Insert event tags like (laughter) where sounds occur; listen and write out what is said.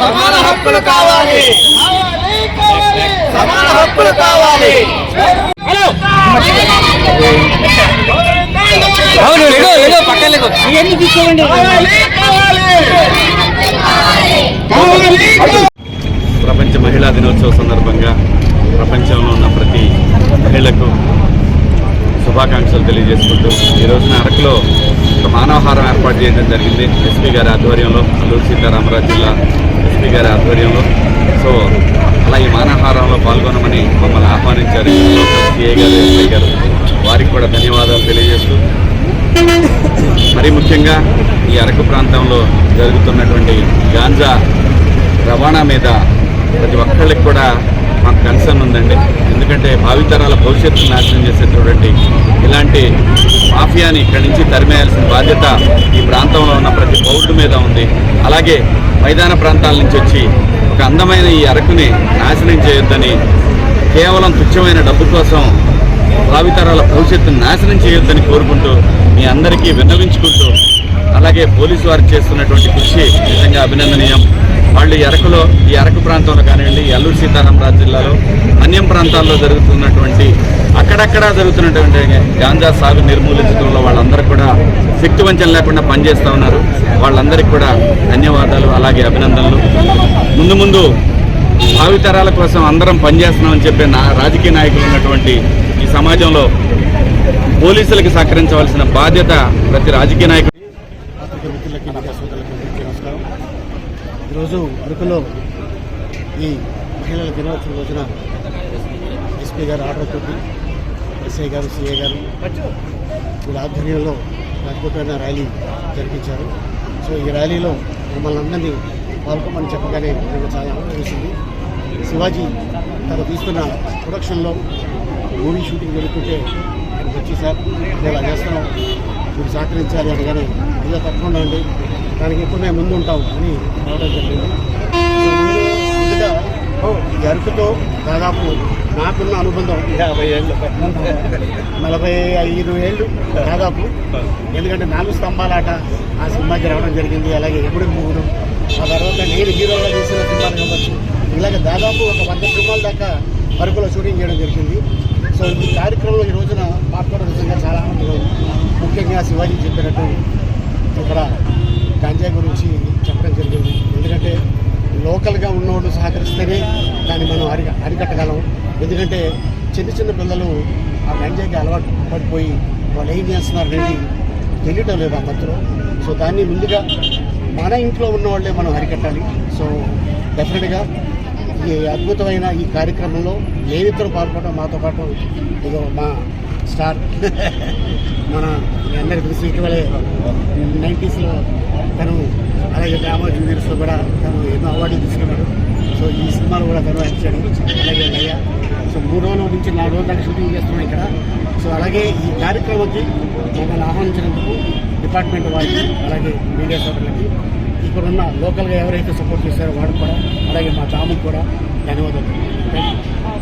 సమాన హక్కులు కావాలి. సమాన హక్కులు కావాలి. అవును లేగో పక్కన లేగో ఇవన్నీ తీసుకోండి ప్రపంచ మహిళా దినోత్సవ సందర్భంగా ప్రపంచంలో ఉన్న ప్రతి మహిళకు శుభాకాంక్షలు తెలియజేసుకుంటూ ఈ రోజున అరకులో మానవహారం ఏర్పాటు చేయడం జరిగింది. ఎస్పీ గారి ఆధ్వర్యంలో అల్లూరు సీతారామరాజు జిల్లా ఎస్పీ గారి ఆధ్వర్యంలో. సో అలా ఈ మానవహారంలో పాల్గొనమని మమ్మల్ని ఆహ్వానించారు. సిఐ గారు ఎస్ఐ గారు వారికి కూడా ధన్యవాదాలు తెలియజేస్తూ మరీ ముఖ్యంగా ఈ అరకు ప్రాంతంలో జరుగుతున్నటువంటి గాంజా రవాణా మీద ప్రతి ఒక్కళ్ళకి కూడా మాకు కన్సర్న్ ఉందండి. ఎందుకంటే భావితరాల భవిష్యత్తును నాశనం చేసేటటువంటి ఇలాంటి మాఫియాని ఇక్కడి నుంచి తరిమేయాల్సిన బాధ్యత ఈ ప్రాంతంలో ఉన్న ప్రతి పౌరుడి మీద ఉంది. అలాగే మైదాన ప్రాంతాల నుంచి వచ్చి ఒక అందమైన ఈ అరకుని నాశనం చేయొద్దని కేవలం తుచ్చమైన డబ్బు కోసం భావితరాల భవిష్యత్తును నాశనం చేయొద్దని కోరుకుంటూ మీ అందరికీ విన్నవించుకుంటూ అలాగే పోలీసు వారు చేస్తున్నటువంటి కృషి నిజంగా అభినందనీయం. వాళ్ళు ఎరకులో అరకులో ఈ అరకు ప్రాంతంలో కానివ్వండి అల్లూరు సీతారామరాజు జిల్లాలో అన్యం ప్రాంతాల్లో జరుగుతున్నటువంటి అక్కడక్కడ జరుగుతున్నటువంటి గాంజా సాగు నిర్మూలించడంలో వాళ్ళందరూ కూడా శక్తి వంచన లేకుండా పనిచేస్తూ ఉన్నారు. వాళ్ళందరికీ కూడా ధన్యవాదాలు అలాగే అభినందనలు. ముందు ముందు భావితరాల కోసం అందరం పనిచేస్తున్నామని చెప్పే నా రాజకీయ నాయకులు ఉన్నటువంటి ఈ సమాజంలో పోలీసులకు సహకరించవలసిన బాధ్యత ప్రతి రాజకీయ నాయకుడు ఈరోజు అరకులో ఈ మహిళల దినోత్సవం రోజున ఎస్పీ గారు ఆర్డర్ తోటి ఎస్ఐ గారు సిఐ గారు వీళ్ళ ఆధ్వర్యంలో అద్భుతమైన ర్యాలీ జరిపించారు. సో ఈ ర్యాలీలో మమ్మల్ని అందరినీ పాల్గొమని చెప్పగానే నాకు చాలా ఆనందం వేసింది శివాజీ తను తీస్తున్న ప్రొడక్షన్లో మూవీ షూటింగ్ జరుగుతుంటే ఇక్కడికి వచ్చి సార్ ఇలా చేస్తున్నాం మీరు సహకరించాలి అనగానే ఇలా తప్పకుండా అండి. దానికి ఎప్పుడు మేము ముందు ఉంటాం అని రావడం జరిగింది. ముందుగా ఈ అరకుతో దాదాపు నాకున్న అనుబంధం యాభై ఏళ్ళు. నలభై ఐదు ఏళ్ళు దాదాపు. ఎందుకంటే నాలుగు స్తంభాలాట ఆ సినిమాకి రావడం జరిగింది. అలాగే ఎప్పుడు మూడు. ఆ తర్వాత నేను హీరోగా చేసిన సినిమాలు కావచ్చు ఇలాగ దాదాపు ఒక వంద సినిమాల దాకా అరకులో షూటింగ్ చేయడం జరిగింది. సో ఈ కార్యక్రమంలో ఈ రోజున పాల్గొనడం నిజంగా చాలా ఆనందంగా ముఖ్యంగా శివాజీ చెప్పినట్టు ఇక్కడ గంజాయి గురించి చెప్పడం జరిగింది. ఎందుకంటే లోకల్గా ఉన్నోళ్ళు సహకరిస్తేనే దాన్ని మనం అరి అరికట్టగలం. ఎందుకంటే చిన్న చిన్న పిల్లలు ఆ గంజాయికి అలవాటు పడిపోయి వాళ్ళు ఏం చేస్తున్నారు అనేది తెలియటం లేదు ఆ మధ్యలో. సో దాన్ని ముందుగా మన ఇంట్లో ఉన్న వాళ్ళే మనం అరికట్టాలి. సో డెఫినెట్గా ఈ అద్భుతమైన ఈ కార్యక్రమంలో మేమిద్దరు పాల్గొనడం మాతో పాటు ఇదో మా స్టార్ (laughs) మన మీ అందరికి తెలిసి ఇటీవలే నైంటీస్లో తను అలాగే డ్రామా జూనియర్స్లో కూడా తను ఎన్నో అవార్డులు తీసుకున్నాడు. సో ఈ సినిమాలు కూడా తను యాక్ట్ చేయడం. అలాగే లయ్య మూడు రోజుల నుంచి నాలుగు రోజుల దాకా షూటింగ్ చేస్తున్నాం ఇక్కడ. సో అలాగే ఈ కార్యక్రమానికి మమ్మల్ని ఆహ్వానించినందుకు డిపార్ట్మెంట్ వారికి అలాగే మీడియా సోదరులకి ఇక్కడున్న లోకల్గా ఎవరైతే సపోర్ట్ చేశారో వాడికి కూడా అలాగే మా తాముకు కూడా ధన్యవాదాలు. Thank you